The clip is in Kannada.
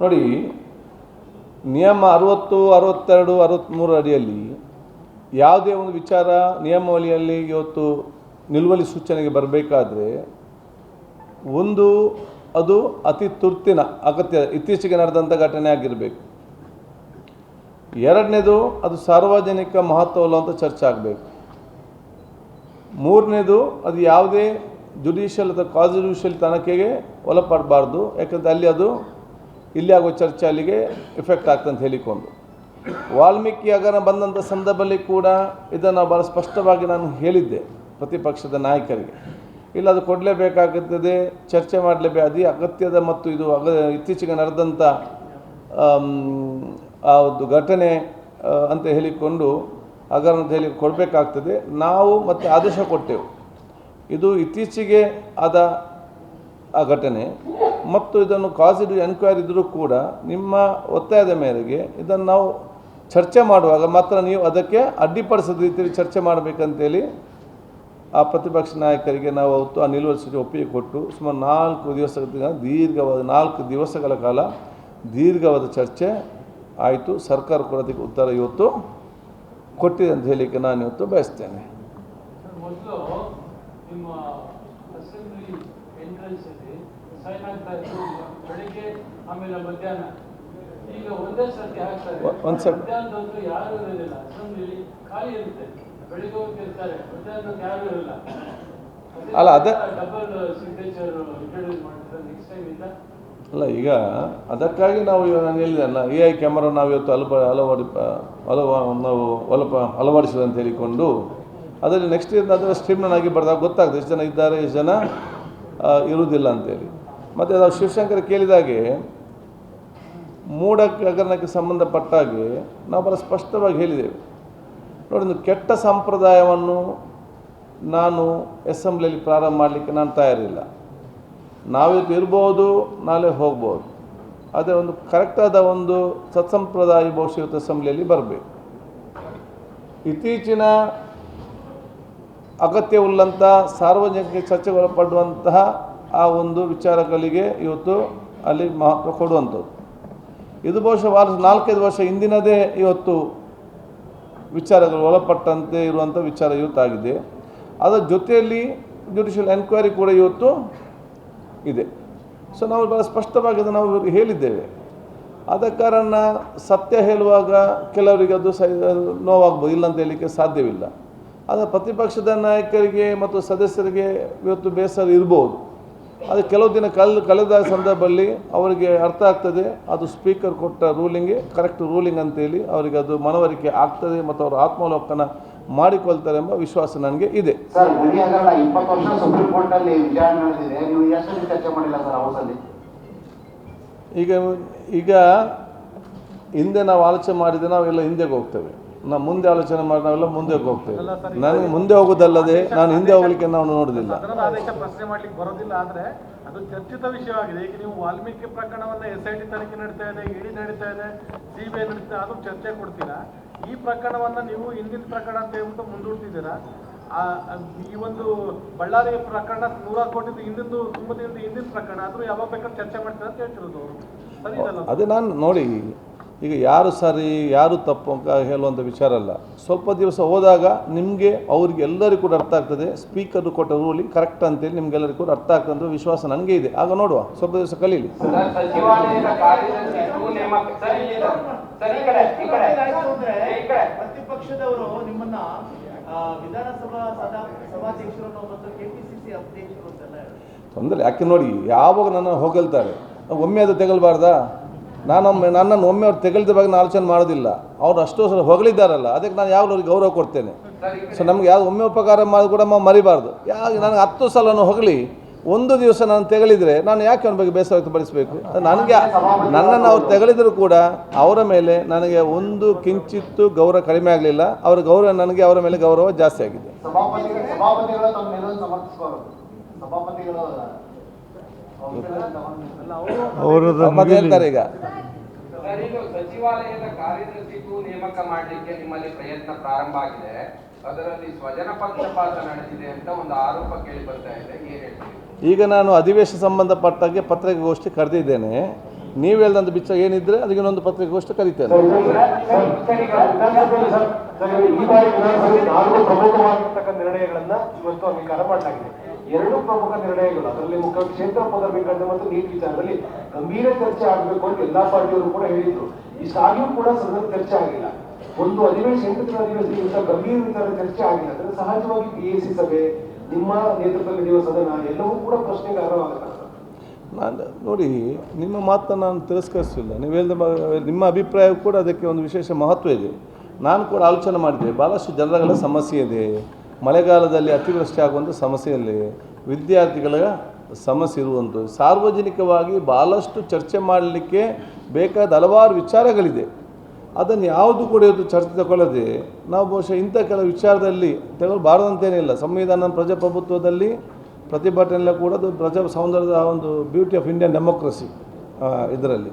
ನೋಡಿ, ನಿಯಮ ಅರವತ್ತು, ಅರವತ್ತೆರಡು ಅರವತ್ತ್ಮೂರು ಅಡಿಯಲ್ಲಿ ಯಾವುದೇ ಒಂದು ವಿಚಾರ ನಿಯಮಾವಳಿಯಲ್ಲಿ ಇವತ್ತು ನಿಲುವಳಿ ಸೂಚನೆಗೆ ಬರಬೇಕಾದ್ರೆ ಒಂದು, ಅದು ಅತಿ ತುರ್ತಿನ, ಅಗತ್ಯ, ಇತ್ತೀಚೆಗೆ ನಡೆದಂಥ ಘಟನೆ ಆಗಿರಬೇಕು. ಎರಡನೇದು, ಅದು ಸಾರ್ವಜನಿಕ ಮಹತ್ವವಲ್ಲ ಅಂತ ಚರ್ಚೆ ಆಗಬೇಕು. ಮೂರನೇದು, ಅದು ಯಾವುದೇ ಜುಡಿಷಿಯಲ್ ಅಥವಾ ಕಾನ್ಸ್ಟಿಟ್ಯೂಷಲ್ ತನಿಖೆಗೆ ಒಳಪಡಬಾರ್ದು. ಯಾಕಂದರೆ ಅಲ್ಲಿ ಅದು, ಇಲ್ಲಿ ಆಗೋ ಚರ್ಚೆ ಅಲ್ಲಿಗೆ ಎಫೆಕ್ಟ್ ಆಗ್ತಂತ ಹೇಳಿಕೊಂಡು. ವಾಲ್ಮೀಕಿ ಅಗರ ಬಂದಂಥ ಸಂದರ್ಭದಲ್ಲಿ ಕೂಡ ಇದನ್ನು ಭಾಳ ಸ್ಪಷ್ಟವಾಗಿ ನಾನು ಹೇಳಿದ್ದೆ ಪ್ರತಿಪಕ್ಷದ ನಾಯಕರಿಗೆ. ಇಲ್ಲ, ಅದು ಕೊಡಲೇಬೇಕಾಗುತ್ತದೆ, ಚರ್ಚೆ ಮಾಡಲೇಬೇಕು ಅದೇ ಅಗತ್ಯದ ಮತ್ತು ಇದು ಅಗ, ಇತ್ತೀಚೆಗೆ ನಡೆದಂಥ ಆ ಒಂದು ಘಟನೆ ಅಂತ ಹೇಳಿಕೊಂಡು ಅಗರ ಅಂತ ಹೇಳಿ ಕೊಡಬೇಕಾಗ್ತದೆ. ನಾವು ಮತ್ತು ಆದೇಶ ಕೊಟ್ಟೆವು. ಇದು ಇತ್ತೀಚೆಗೆ ಆದ ಆ ಘಟನೆ. ಮತ್ತು ಇದನ್ನು ಕಾಸಿಡ್ ಎನ್ಕ್ವೈರಿ ಇದ್ದರೂ ಕೂಡ ನಿಮ್ಮ ಒತ್ತಾಯದ ಮೇರೆಗೆ ಇದನ್ನು ನಾವು ಚರ್ಚೆ ಮಾಡುವಾಗ ಮಾತ್ರ ನೀವು ಅದಕ್ಕೆ ಅಡ್ಡಿಪಡಿಸದ ರೀತಿಯಲ್ಲಿ ಚರ್ಚೆ ಮಾಡಬೇಕಂತೇಳಿ ಆ ಪ್ರತಿಪಕ್ಷ ನಾಯಕರಿಗೆ ನಾವು ಅವತ್ತು ಆ ನಿಲುವರಿಸಿ ಒಪ್ಪಿಗೆ ಕೊಟ್ಟು ಸುಮಾರು ನಾಲ್ಕು ದಿವಸಗಳ ದೀರ್ಘವಾದ ನಾಲ್ಕು ದಿವಸಗಳ ಕಾಲ ದೀರ್ಘವಾದ ಚರ್ಚೆ ಆಯಿತು. ಸರ್ಕಾರ ಕೂಡ ಅದಕ್ಕೆ ಉತ್ತರ ಇವತ್ತು ಕೊಟ್ಟಿದೆ ಅಂತ ಹೇಳಲಿಕ್ಕೆ ನಾನು ಇವತ್ತು ಬಯಸ್ತೇನೆ. ನಿಮ್ಮ ಅಸೆಂಬ್ಲಿ ಎಂಟ್ರೆನ್ಸ್ ಅಲ್ಲಿ ಸೈನ್ ಆಗ್ತಾ ಇತ್ತು. ಬೆಳಿಗ್ಗೆ ಆಮೇಲೆ ಮಧ್ಯಾಹ್ನ. ಈಗ ಒಂದೇ ಸರ್ತಿ ಹಾಕ್ತಾರೆ ಮಧ್ಯಾಹ್ನದಂತೂ ಯಾರು ಇರಲಿಲ್ಲ. ಅಸೆಂಬ್ಲಿ ಖಾಲಿ ಇರುತ್ತೆ. ಬೆಳಿಗ್ಗೆ ಹೋಗಿ ಇರ್ತಾರೆ. ಮಧ್ಯಾಹ್ನಕ್ಕೆ ಯಾರು ಇರಲ್ಲ. ಅಲ್ಲ, ಅದೇ- ಡಬಲ್ ಸಿಗ್ನೇಚರ್ ಇಂಟ್ರೊಡ್ಯೂಸ್ ಮಾಡ್ತಾರೆ ನೆಕ್ಸ್ಟ್ ಟೈಮ್ ಇಂದ. ಅಲ್ಲ ಈಗ ಅದಕ್ಕಾಗಿ ನಾವು ಇವಾಗ ನಾನು ಹೇಳಿದೆಲ್ಲ ಎ ಐ ಕ್ಯಾಮರಾ ನಾವು ಇವತ್ತು ಅಲ್ಪ ಅಳವಡಿ ಅಲವ ನಾವು ಅಲಪ ಅಳವಡಿಸಿದಂತ ಹೇಳಿಕೊಂಡು ಅದರಲ್ಲಿ ನೆಕ್ಸ್ಟ್ ಇಯರ್ ಅದರ ಸ್ಟ್ರೀಮ್ನಾಗಿ ಬರೆದಾಗ ಗೊತ್ತಾಗ್ತದೆ, ಎಷ್ಟು ಜನ ಇದ್ದಾರೆ, ಎಷ್ಟು ಜನ ಇರುವುದಿಲ್ಲ ಅಂತೇಳಿ. ಮತ್ತು ನಾವು ಶಿವಶಂಕರ್ ಕೇಳಿದಾಗೆ ಮೂಢ ಹಗರಣಕ್ಕೆ ಸಂಬಂಧಪಟ್ಟ ಹಾಗೆ ನಾವು ಬಹಳ ಸ್ಪಷ್ಟವಾಗಿ ಹೇಳಿದ್ದೇವೆ. ನೋಡಿ, ಒಂದು ಕೆಟ್ಟ ಸಂಪ್ರದಾಯವನ್ನು ನಾನು ಅಸೆಂಬ್ಲಿಯಲ್ಲಿ ಪ್ರಾರಂಭ ಮಾಡಲಿಕ್ಕೆ ನಾನು ತಯಾರಿಲ್ಲ. ನಾವೇ ಇರ್ಬೋದು, ನಾಳೆ ಹೋಗ್ಬೋದು. ಅದೇ ಒಂದು ಕರೆಕ್ಟಾದ ಒಂದು ಸತ್ಸಂಪ್ರದಾಯ ಇವತ್ತು ಅಸೆಂಬ್ಲಿಯಲ್ಲಿ ಬರಬೇಕು. ಇತ್ತೀಚಿನ ಅಗತ್ಯವುಳ್ಳಂಥ ಸಾರ್ವಜನಿಕ ಚರ್ಚೆಗೆ ಒಳಪಡುವಂತಹ ಆ ಒಂದು ವಿಚಾರಗಳಿಗೆ ಇವತ್ತು ಅಲ್ಲಿ ಮಹತ್ವ ಕೊಡುವಂಥದ್ದು. ಇದು ಬಹುಶಃ ವಾರ ನಾಲ್ಕೈದು ವರ್ಷ ಹಿಂದಿನದೇ ಇವತ್ತು ವಿಚಾರಗಳು ಒಳಪಟ್ಟಂತೆ ಇರುವಂಥ ವಿಚಾರ ಇವತ್ತಾಗಿದೆ. ಅದರ ಜೊತೆಯಲ್ಲಿ ಜುಡಿಷಿಯಲ್ ಎನ್ಕ್ವೈರಿ ಕೂಡ ಇವತ್ತು ಇದೆ. ಸೊ ನಾವು ಭಾಳ ಸ್ಪಷ್ಟವಾಗಿ ಅದನ್ನು ನಾವು ಹೇಳಿದ್ದೇವೆ. ಆದ ಕಾರಣ ಸತ್ಯ ಹೇಳುವಾಗ ಕೆಲವರಿಗೆ ಅದು ಸೈ ನೋವಾಗ್ಬೋದು ಇಲ್ಲ ಅಂತ ಹೇಳಲಿಕ್ಕೆ ಸಾಧ್ಯವಿಲ್ಲ. ಆದರೆ ಪ್ರತಿಪಕ್ಷದ ನಾಯಕರಿಗೆ ಮತ್ತು ಸದಸ್ಯರಿಗೆ ಇವತ್ತು ಬೇಸರ ಇರ್ಬೋದು. ಅದು ಕೆಲವು ದಿನ ಕಲ್ ಕಳೆದ ಸಂದರ್ಭದಲ್ಲಿ ಅವರಿಗೆ ಅರ್ಥ ಆಗ್ತದೆ ಅದು ಸ್ಪೀಕರ್ ಕೊಟ್ಟ ರೂಲಿಂಗ್ಗೆ ಕರೆಕ್ಟ್ ರೂಲಿಂಗ್ ಅಂತೇಳಿ ಅವರಿಗೆ ಅದು ಮನವರಿಕೆ ಆಗ್ತದೆ ಮತ್ತು ಅವರು ಆತ್ಮಾವಲೋಕನ ಮಾಡಿಕೊಳ್ತಾರೆ ಎಂಬ ವಿಶ್ವಾಸ ನನಗೆ ಇದೆ. ಈಗ ಈಗ ಹಿಂದೆ ನಾವು ಆಲೋಚನೆ ಮಾಡಿದರೆ ನಾವೆಲ್ಲ ಹಿಂದೆಗೆ ಹೋಗ್ತೇವೆ. ನಾವು ಮುಂದೆ ಆಲೋಚನೆ ಮಾಡಿ ನಾವೆಲ್ಲ ಮುಂದೆ ಹೋಗ್ತೇವೆ. ನನಗೆ ಮುಂದೆ ಹೋಗೋದಲ್ಲದೆ ನಾನು ಹಿಂದೆ ಹೋಗ್ಲಿಕ್ಕೆ ನಾವು ನೋಡುದಿಲ್ಲ. ಪ್ರಶ್ನೆ ಮಾಡ್ಲಿಕ್ಕೆ ಬರೋದಿಲ್ಲ ಆದ್ರೆ ಅದು ಚರ್ಚಿತ ವಿಷಯವಾಗಿದೆ. ಈಗ ನೀವು ವಾಲ್ಮೀಕಿ ಪ್ರಕರಣವನ್ನ ಎಸ್ ಐ ಟಿ ತನಿಖೆ ನಡೀತಾ ಇದೆ ಇಡಿ ನಡೀತಾ ಇದೆ ಸಿ ಬಿ ಐ ನಡೀತಾ ಅದು ಚರ್ಚೆ ಕೊಡ್ತೀರಾ? ಈ ಪ್ರಕರಣವನ್ನ ನೀವು ಹಿಂದಿನ ಪ್ರಕರಣ ಅಂತ ಹೇಳ್ಬಿಟ್ಟು ಮುಂದೂಡ್ತಿದ್ದೀರಾ? ಈ ಒಂದು ಬಳ್ಳಾರಿ ಪ್ರಕರಣ ನೂರ ಕೋಟಿ ಹಿಂದಿಂದು ತುಂಬ ದಿನದ ಹಿಂದಿನ ಪ್ರಕರಣ ಆದ್ರೂ ಯಾವಾಗ ಬೇಕಾದ್ರೂ ಚರ್ಚೆ ಮಾಡ್ತೀರಾ ಅಂತ ಹೇಳ್ತಿರೋದು ಅವರು. ಸರಿ ಅದೇ ನಾನು ನೋಡಿ ಈಗ ಯಾರು ಸರಿ ಯಾರು ತಪ್ಪು ಅಂತ ಹೇಳುವಂಥ ವಿಚಾರ ಅಲ್ಲ. ಸ್ವಲ್ಪ ದಿವಸ ಹೋದಾಗ ನಿಮಗೆ ಅವ್ರಿಗೆ ಎಲ್ಲರಿಗೂ ಕೂಡ ಅರ್ಥ ಆಗ್ತದೆ. ಸ್ಪೀಕರ್ ಕೊಟ್ಟ ರೂಲಿಂಗ್ ಕರೆಕ್ಟ್ ಅಂತೇಳಿ ನಿಮ್ಗೆಲ್ಲರಿಗೂ ಕೂಡ ಅರ್ಥ ಆಗ್ತದೆ ವಿಶ್ವಾಸ ನನಗೆ ಇದೆ. ಆಗ ನೋಡುವ. ಸ್ವಲ್ಪ ದಿವಸ ಕಲೀಲಿ. ಪ್ರತಿಪಕ್ಷದವರು ನಿಮ್ಮನ್ನ ಆ, ವಿಧಾನಸಭಾ ಸದಾ ಮತ್ತು ಕೆಪಿಸಿಸಿ ಅಧ್ಯಕ್ಷರು ಅಂತೆಲ್ಲ ತೊಂದರೆ ಯಾಕೆ ನೋಡಿ ಯಾವಾಗ ನನ್ನ ಹೋಗಲ್ತಾರೆ? ಒಮ್ಮೆ ಅದು ತೆಗಲ್ಬಾರ್ದಾ? ನಾನೊಮ್ಮೆ ನನ್ನನ್ನು ಒಮ್ಮೆ ಅವ್ರು ತೆಗಲ್ದ ಬಗ್ಗೆ ನಾನು ಆಲೋಚನೆ ಮಾಡೋದಿಲ್ಲ. ಅವ್ರು ಅಷ್ಟೋ ಸಲ ಹೊಗಳಿದ್ದಾರಲ್ಲ, ಅದಕ್ಕೆ ನಾನು ಯಾವಾಗಲೂ ಅವ್ರಿಗೆ ಗೌರವ ಕೊಡ್ತೇನೆ. ಸೊ ನಮ್ಗೆ ಯಾವ್ದು ಒಮ್ಮೆ ಉಪಕಾರ ಮಾಡಿ ಕೂಡ ಮರಿಬಾರ್ದು. ಯಾವಾಗ ನನಗೆ ಹತ್ತು ಸಲನು ಹೊಗಳಿ, ಒಂದು ದಿವಸ ನಾನು ತೆಗಳಿದ್ರೆ ನಾನು ಯಾಕೆ ಅವನ ಬಗ್ಗೆ ಬೇಸರ ವ್ಯಕ್ತಪಡಿಸಬೇಕು? ನನಗೆ, ನನ್ನನ್ನು ಅವ್ರು ತೆಗಳಿದ್ರು ಕೂಡ ಅವರ ಮೇಲೆ ನನಗೆ ಒಂದು ಕಿಂಚಿತ್ತು ಗೌರವ ಕಡಿಮೆ ಆಗಲಿಲ್ಲ. ಅವರ ಗೌರವ ನನಗೆ ಅವರ ಮೇಲೆ ಗೌರವ ಜಾಸ್ತಿ ಆಗಿದೆ. ಸಭಾಪತಿಗಳು ಸಭಾಪತಿಗಳು ತಮ್ಮ ನಿಲುವನ್ನು ಸಮರ್ಥಿಸ್ಕೋರು ಸಭಾಪತಿಗಳು ಅವ್ರ ಮೇಲೆ ತಮ್ಮ- ಮತ್ತೆ ಹೇಳ್ತಾರೆ ಈಗ. ಸಚಿವಾಲಯದ ಕಾರ್ಯದರ್ಶಿಗೂ ನೇಮಕ ಮಾಡಲಿಕ್ಕೆ ನಿಮ್ಮಲ್ಲಿ ಪ್ರಯತ್ನ ಪ್ರಾರಂಭ ಆಗಿದೆ. ಅದರಲ್ಲಿ ಸ್ವಜನ ಪಕ್ಷಪಾತ ನಡೆದಿದೆ ಅಂತ ಒಂದು ಆರೋಪ ಕೇಳಿ ಬರ್ತಾ ಇದೆ. ಈಗ ನಾನು ಅಧಿವೇಶನ ಸಂಬಂಧಪಟ್ಟಾಗೆ ಪತ್ರಿಕಾಗೋಷ್ಠಿ ಕರೆದಿದ್ದೇನೆ. ನೀವು ಹೇಳ್ದಂಥ ಬಿಚ್ಚ ಏನಿದ್ರೆ ಅದಕ್ಕೆ ಇನ್ನೊಂದು ಪತ್ರಿಕಾಗೋಷ್ಠಿ ಕರಿತೇನೆ. ನಿರ್ಣಯಗಳನ್ನ ಇವತ್ತು ಅಂಗೀಕಾರ ಮಾಡಲಾಗಿದೆ. ಎರಡು ಪ್ರಮುಖ ನಿರ್ಣಯಗಳು, ಅದರಲ್ಲಿ ಮುಖ್ಯ ಕ್ಷೇತ್ರ ಪದವೀಕರಣ ಮತ್ತು ನೀಟ್ ವಿಚಾರದಲ್ಲಿ ಗಂಭೀರ ಚರ್ಚೆ ಆಗಬೇಕು ಅಂತ ಎಲ್ಲಾ ಪಾರ್ಟಿಯವರು ಕೂಡ ಹೇಳಿದ್ರು. ಇಷ್ಟಾಗಿಯೂ ಕೂಡ ಸದನ ಚರ್ಚೆ ಆಗಿಲ್ಲ. ಒಂದು ಅಧಿವೇಶನ ಎಂಟು ದಿನ ಅಧಿವೇಶನ ಇಂಥ ಗಂಭೀರ ವಿಚಾರ ಚರ್ಚೆ ಆಗಿಲ್ಲ ಅಂದ್ರೆ ಸಹಜವಾಗಿ ಪಿ ಎ ಸಿ ಸಭೆ, ನಿಮ್ಮ ನೇತೃತ್ವದಲ್ಲಿ ನಡೆಯುವ ಸದನ, ಎಲ್ಲವೂ ಕೂಡ ಪ್ರಶ್ನೆಗೆ ಅರ್ಹವಾಗುತ್ತೆ ನಾನು ನೋಡಿ, ನಿಮ್ಮ ಮಾತನ್ನು ನಾನು ತಿರಸ್ಕರಿಸಿಲ್ಲ ನೀವು ಹೇಳಿದ ನಿಮ್ಮ ಅಭಿಪ್ರಾಯ ಕೂಡ ಅದಕ್ಕೆ ಒಂದು ವಿಶೇಷ ಮಹತ್ವ ಇದೆ. ನಾನು ಕೂಡ ಆಲೋಚನೆ ಮಾಡಿದೆ ಭಾಳಷ್ಟು ಜನರಗಳ ಸಮಸ್ಯೆ ಇದೆ. ಮಳೆಗಾಲದಲ್ಲಿ ಅತಿವೃಷ್ಟಿ ಆಗುವಂಥ ಸಮಸ್ಯೆಯಲ್ಲಿ ವಿದ್ಯಾರ್ಥಿಗಳ ಸಮಸ್ಯೆ ಇರುವಂಥದ್ದು ಸಾರ್ವಜನಿಕವಾಗಿ ಭಾಳಷ್ಟು ಚರ್ಚೆ ಮಾಡಲಿಕ್ಕೆ ಬೇಕಾದ ಹಲವಾರು ವಿಚಾರಗಳಿದೆ. ಅದನ್ನು ಯಾವುದು ಕೂಡ ಇವತ್ತು ಚರ್ಚೆ ತಗೊಳ್ಳದೆ, ನಾವು ಬಹುಶಃ ಇಂಥ ಕೆಲವು ವಿಚಾರದಲ್ಲಿ ಬಾರದಂತೇನಿಲ್ಲ ಸಂವಿಧಾನ ಪ್ರಜಾಪ್ರಭುತ್ವದಲ್ಲಿ ಪ್ರತಿಭಟನೆ ಎಲ್ಲ ಕೂಡ ಅದು ಪ್ರಜಾ ಸೌಂದರ್ಯದ ಒಂದು ಬ್ಯೂಟಿ ಆಫ್ ಇಂಡಿಯನ್ ಡೆಮೋಕ್ರಸಿ ಇದರಲ್ಲಿ.